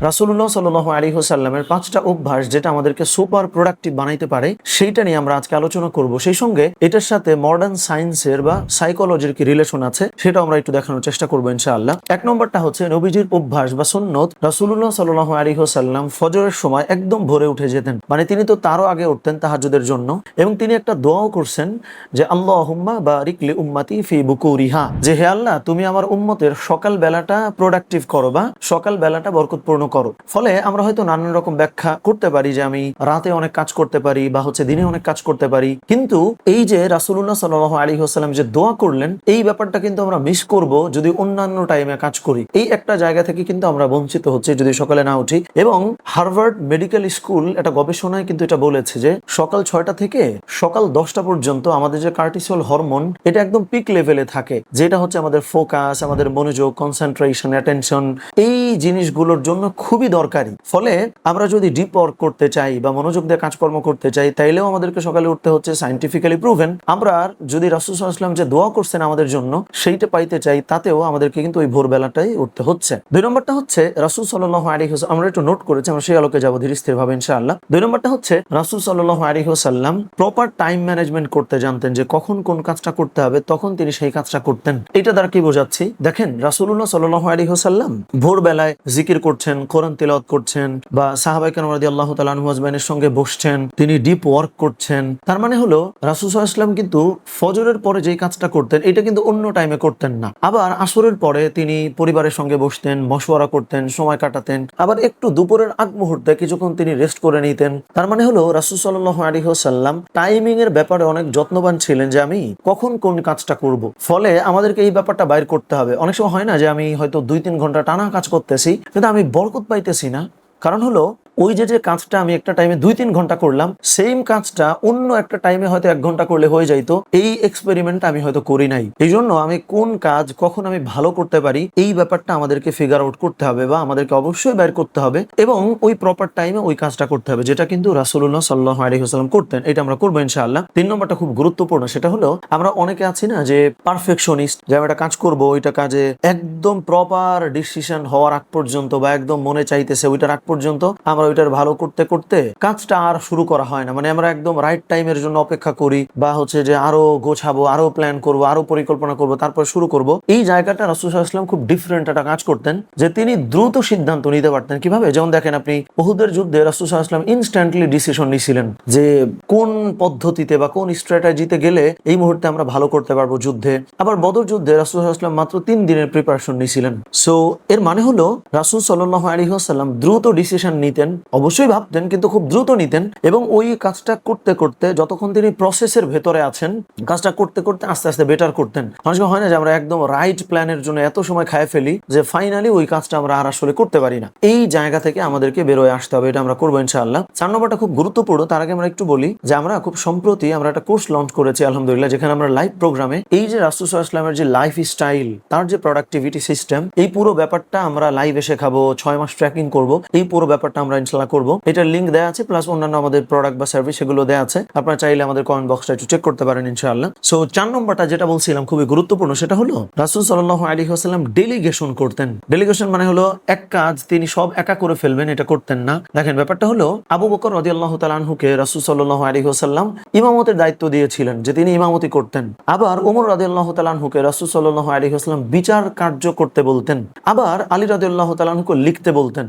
রাসুল্লাহ সাল আলী হোসাল্লামের পাঁচটা অভ্যাস যেটা আমাদেরকে সুপার প্রোডাক্টিভ বানাইতে পারে, সেইটা নিয়ে আমরা আজকে আলোচনা করব। সেই সঙ্গে এটার সাথে মডার্ন সায়েন্সের বা সাইকোলজির কি রিলেশন আছে সেটা আমরা একটু দেখানোর চেষ্টা করব ইনশাআল্লাহ। এক নম্বরটা হচ্ছে নবীজির অভ্যাস বা সুন্নত। রাসুল্লাহ সাল আলী হোসাল্লাম ফজরের সময় একদম ভোরে উঠে যেতেন। মানে তিনি তো তারও আগে উঠতেন তাহাজুদের জন্য। এবং তিনি একটা দোয়াও করছেন যে আল্লাহ হুম্মা বা রিকলি উম্মাতি ফি বুকু বুকুরিহা। যে, হে আল্লাহ, তুমি আমার উম্মতের সকাল বেলাটা প্রোডাক্টিভ করো বা সকাল বেলাটা বরকতপূর্ণ করো। ফলে আমরা হয়তো নানান রকম ব্যাখ্যা করতে পারি যে আমি রাতে অনেক কাজ করতে পারি বা হচ্ছে দিনে অনেক কাজ করতে পারি। কিন্তু এই যে রাসুল্লাহ সাল আলী হাসালাম যে দোয়া করলেন, এই ব্যাপারটা কিন্তু আমরা মিস করব যদি অন্যান্য টাইমে কাজ করি। এই একটা জায়গা থেকে কিন্তু আমরা বঞ্চিত হচ্ছি যদি সকালে না উঠি। এবং হার্ভার্ড মেডিকেল স্কুল একটা গবেষণায় কিন্তু এটা বলেছে যে সকাল ছয়টা থেকে সকাল দশটা পর্যন্ত আমাদের যে কার্টিসল হরমোন, এটা একদম পিক লেভেলে থাকে। যেটা হচ্ছে আমাদের ফোকাস আমাদের মনোযোগ কনসেন্ট্রেশন অ্যাটেনশন এই জিনিসগুলোর জন্য খুবই দরকারি। ফলে আমরা যদি ডিপ ওয়ার্ক করতে চাই বা মনোযোগ দিয়ে কাজকর্ম করতে চাই, তাইলেও আমাদেরকে সকালে উঠতে হচ্ছে সাইন্টিফিক্যালি প্রুভেন আমরা যদি রাসুসাল্লাম যে দোয়া করছেন আমাদের জন্য, সেইটা পাইতে চাই, তাতেও আমাদেরকে কিন্তু ওই ভোরবেলাটাই উঠতে হচ্ছে। দুই নম্বরটা হচ্ছে, রাসুল সাল্লাহ আলী আমরা একটু নোট করেছি, আমরা সেই আলোকে যাব ধীরে স্থির ভাবে ইনশাআল্লাহ। দুই নম্বরটা হচ্ছে, রাসুল সাল্লাহ আলী সাল্লাম প্রপার টাইম ম্যানেজমেন্ট করতে জানতেন যে কখন কোন কাজটা করতে হবে, তখন তিনি সেই কাজটা করতেন। এটা দ্বারা কি বোঝাচ্ছি? দেখেন রাসুল্লাহ সাল্লাহ আলী সাল্লাম ভোরবেলায় জিকির করছেন কোরআন তেলাওয়াত করছেন বা সাহাবাইকান রাদি আল্লাহ তালানহুয়াজমানের সঙ্গে বসছেন, তিনি ডিপ ওয়ার্ক করছেন, তার মানে হলো রাসুল সাল্লাম কিন্তু ফজরের পরে যেই কাজটা করতেন, এটা কিন্তু অন্য টাইমে করতেন না। আবার আসরের পরে তিনি পরিবারের সঙ্গে বসতেন, মশওয়ারা করতেন, সময় কাটাতেন, আবার একটু দুপুরের আগ মুহূর্তে কিছুক্ষণ তিনি রেস্ট করে নিতেন। তার মানে হলো রাসুল সাল্লাহ আলী সাল্লাম টাইমিং এর ব্যাপারে অনেক যত্নবান ছিলেন যে আমি কখন কোন কাজটা করব। ফলে আমাদেরকে এই ব্যাপারটা বাইর করতে হবে। অনেক সময় হয় না যে আমি হয়তো দুই তিন ঘণ্টা টানা কাজ করতেছি, কিন্তু আমি বরকত পাইতেছি না। কারণ হলো ওই যে যে কাজটা আমি একটা টাইমে দুই তিন ঘণ্টা করলাম সেম কাজটা অন্য একটা টাইমে হয়তো এক ঘণ্টা করলে হয়ে যাইতো। এই এক্সপেরিমেন্ট আমি হয়তো করি নাই। এই জন্য আমি কোন কাজ কখন আমি ভালো করতে পারি, এই ব্যাপারটা আমাদেরকে ফিগার আউট করতে হবে বা আমাদেরকে অবশ্যই বের করতে হবে এবং ওই প্রপার টাইমে ওই কাজটা করতে হবে, যেটা কিন্তু রাসুল্লাহ সাল্লাহ আলহিহাস্লাম করতেন। এটা আমরা করব ইনশাআল্লাহ। তিন নম্বরটা খুব গুরুত্বপূর্ণ, সেটা হলো আমরা অনেকে আছি না যে পারফেকশনিস্ট যে আমি একটা কাজ করব, ওইটা কাজে একদম প্রপার ডিসিশন হওয়ার আগ পর্যন্ত বা একদম মনে চাইতেছে ওইটার আগ পর্যন্ত আমরা ওইটার ভালো করতে করতে কাজটা আর শুরু করা হয় না। মানে আমরা একদম রাইট টাইমের জন্য অপেক্ষা করি বা হচ্ছে যে আরও গোছাবো, আরও প্ল্যান করব, আরও পরিকল্পনা করব, তারপর শুরু করব। এই জায়গাটা রাসুসাল্লাম খুব ডিফারেন্ট একটা কাজ করতেন যে তিনি দ্রুত সিদ্ধান্ত নিতে পারতেন। কীভাবে? যেমন দেখেন আপনি বহুদের যুদ্ধে রাসুসাল্লাম ইনস্ট্যান্টলি ডিসিশন নিছিলেন যে কোন পদ্ধতিতে বা কোন স্ট্র্যাটেজিতে গেলে এই মুহূর্তে আমরা ভালো করতে পারব যুদ্ধে। আবার বদর যুদ্ধে রাসুসাল্লাম মাত্র তিন দিনের প্রিপারেশন নিছিলেন। সো এর মানে হলো রাসুল সাল্লাহ আলহিহাসাল্লাম দ্রুত ডিসিশন নিতেন অবশ্যই ভাবতেন, কিন্তু খুব দ্রুত নিতেন এবং ওই কাজটা করতে করতে যতক্ষণ তিনি প্রসেসের ভেতরে আছেন, কাজটা করতে করতে আস্তে আস্তে বেটার করতেন। অনেক হয় না যে আমরা একদম রাইট প্ল্যানের জন্য এত সময় খায় ফেলি যে ফাইনালি ওই কাজটা আমরা আর আসলে করতে পারি না। এই জায়গা থেকে আমাদেরকে বেরোয় আসতে হবে, এটা আমরা করব ইনশাআল্লাহ। চার নম্বরটা খুব গুরুত্বপূর্ণ, তার আগে আমরা একটু বলি যে আমরা খুব সম্প্রতি আমরা একটা কোর্স লঞ্চ করেছি, আলহামদুলিল্লাহ, যেখানে আমরা লাইভ প্রোগ্রামে এই যে রাসুসাহ ইসলামের যে লাইফ স্টাইল তার যে প্রোডাক্টিভিটি সিস্টেম এই পুরো ব্যাপারটা আমরা লাইভে শেখাবো, ছয় মাস ট্র্যাকিং করব, এই পুরো ব্যাপারটা আমরা ইনশাল্লাহ করব। এটার লিঙ্ক দেওয়া আছে প্লাস অন্যান্য আমাদের প্রোডাক্ট বা সার্ভিস সেগুলো দেওয়া আছে। আপনারা চাইলে আমাদের কমেন্ট বক্সটা একটু চেক করতে পারেন ইনশাআল্লাহ। সো চার নম্বরটা যেটা বলছিলাম খুবই গুরুত্বপূর্ণ, সেটা হলো রাসুল সাল্লাহ আলী হাসাল্লাম ডেলিগেশন করতেন। ডেলিগেশন মানে হলো এক কাজ তিনি সব একা করে ফেলবেন, এটা করতেন না। দেখেন, ব্যাপারটা হলো আবু বকর রদি আল্লাহ তালানহুকে রাসুল সাল্লাহ আলী হাসাল্লাম ইমামতের দায়িত্ব দিয়েছিলেন যে তিনি ইমামতি করতেন। আবার ওমর রাদি আল্লাহ তালানহুকে রাসুল সাল্লাহ আলী হাসলাম বিচার কার্য করতে বলতেন। আবার আলী রাদি আল্লাহ তালানহুকে লিখতে বলতেন।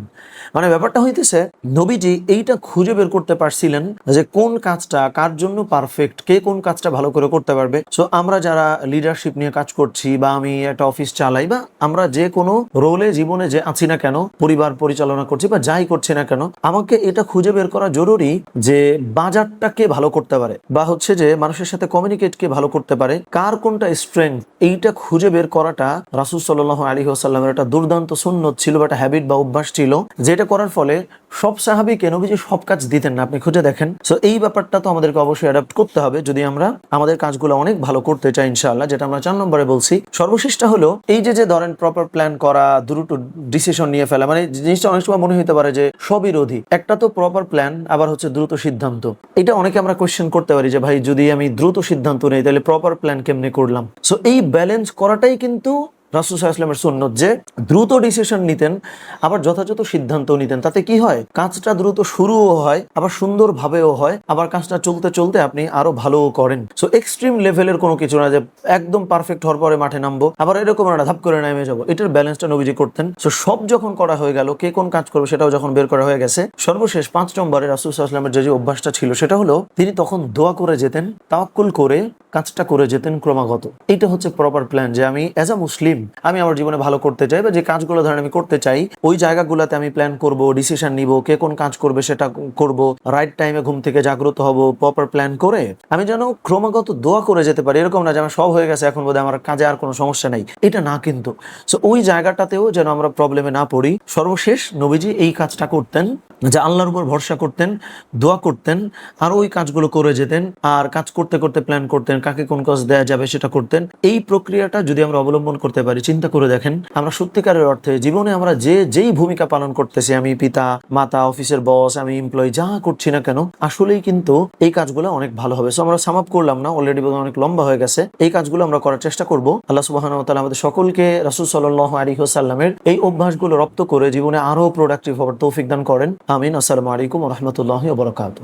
মানে ব্যাপারটা হইতেছে নবীজি এইটা খুঁজে বের করতে পারছিলেন যে কোন কাজটা, কার জন্য পারফেক্ট কে কোন কাজটা ভালো করে করতে পারবে। সো আমরা যারা লিডারশিপ নিয়ে কাজ করছি বা আমি একটা অফিস চালাই বা আমরা যে কোনো রোলে জীবনে যে আছি না কেন, পরিবার পরিচালনা করছি বা যাই করছি না কেন, আমাকে এটা খুঁজে বের করা জরুরি যে বাজারটা কে ভালো করতে পারে বা হচ্ছে যে মানুষের সাথে কমিউনিকেট কে ভালো করতে পারে, কার কোনটা স্ট্রেংথ এইটা খুঁজে বের করাটা রাসুল সাল্লাহ আলী আসাল্লামের একটা দুর্দান্ত সুন্নত ছিল বা একটা হ্যাবিট বা অভ্যাস ছিল, যেটা করার ফলে সব সাহাবিকে নবীজি সব কাজ দিতেন না? আপনি খুঁজে দেখেন। সো এই ব্যাপারটা তো আমাদেরকে অবশ্যই অ্যাডাপ্ট করতে হবে। যদি আমরা আমাদের কাজগুলো অনেক ভালো করতে চাই, ইনশাআল্লাহ, যেটা আমরা চার নম্বরে বলছি, সর্বশেষটা হলো এই যে যে ধরেন প্রপার প্ল্যান করা, দ্রুত ডিসিশন নিয়ে ফেলা মানে জিনিসটা অনেক সময় মনে হতে পারে যে সবিরোধী। একটা তো প্রপার প্ল্যান আবার হচ্ছে দ্রুত সিদ্ধান্ত। এটা অনেকে আমরা কোয়েশ্চেন করতে পারি যে, ভাই, যদি আমি দ্রুত সিদ্ধান্ত নেই, তাহলে প্রপার প্ল্যান কেমনে করলাম? সো এই ব্যালেন্স করাটাই কিন্তু রাসুল ইসলামের সুন্নত যে দ্রুত ডিসিশন নিতেন, আবার যথাযথ সিদ্ধান্ত নিতেন। তাতে কি হয়? কাজটা দ্রুত শুরুও হয়, আবার সুন্দরভাবেও হয়, আবার কাজটা চলতে চলতে আপনি আরও ভালোও করেন। সো এক্সট্রিম লেভেলের কোনো কিছু না যে একদম পারফেক্ট হওয়ার পরে মাঠে নামবো, আবার এরকম একটা ধাপ করে নেমে যাব। এটার ব্যালেন্সটা নবীজি করতেন। সো সব যখন করা হয়ে গেল, কে কোন কাজ করবে সেটাও যখন বের করা হয়ে গেছে, সর্বশেষ পাঁচ নম্বরে রাসুল ইসলামের যে যে অভ্যাসটা ছিল, সেটা হলো তিনি তখন দোয়া করে যেতেন, তাওয়াক্কুল করে কাজটা করে যেতেন ক্রমাগত। এটা হচ্ছে প্রপার প্ল্যান যে আমি অ্যাজ আ মুসলিম আমি আমার জীবনে ভালো করতে চাই বা যে কাজগুলো ধরেন আমি করতে চাই, ওই জায়গাগুলোতে আমি প্ল্যান করব ডিসিশন নিব, কে কোন কাজ করবে সেটা করব রাইট টাইমে ঘুম থেকে জাগ্রত হব প্রপার প্ল্যান করে আমি যেন ক্রমাগত দোয়া করে যেতে পারি। এরকম না যে আমার সব হয়ে গেছে, এখন বোধহয় আমার কাজে আর কোনো সমস্যা নেই। এটা না কিন্তু। সো ওই জায়গাটাতেও যেন আমরা প্রবলেমে না পড়ি। সর্বশেষ নবীজি এই কাজটা করতেন, যে আল্লাহর উপর ভরসা করতেন, দোয়া করতেন, আর ওই কাজগুলো করে যেতেন, আর কাজ করতে করতে প্ল্যান করতেন, কাকে কোন কাজ দেওয়া যাবে সেটা করতেন। এই প্রক্রিয়াটা যদি আমরা অবলম্বন করতে পারি চিন্তা করে দেখেন। আমরা সত্যিকারের অর্থে জীবনে আমরা যে যেই ভূমিকা পালন করতেছি, আমি পিতা, মাতা, অফিসের বস, আমি এমপ্লয়ি যা করছি না কেন, আসলেই কিন্তু এই কাজগুলো অনেক ভালো হবে। সো আমরা সাম আপ করলাম না অলরেডি অনেক লম্বা হয়ে গেছে। এই কাজগুলো আমরা করার চেষ্টা করব। আল্লাহ সুবাহ আমাদের সকলকে রাসুল সাল্লাহ আলী সাল্লামের এই অভ্যাসগুলো রপ্ত করে জীবনে আরও প্রোডাক্টিভ হওয়ার তৌফিক দান করেন। আমিন। আসসালামু আলাইকুম রহমতুল্লাহ বরকাত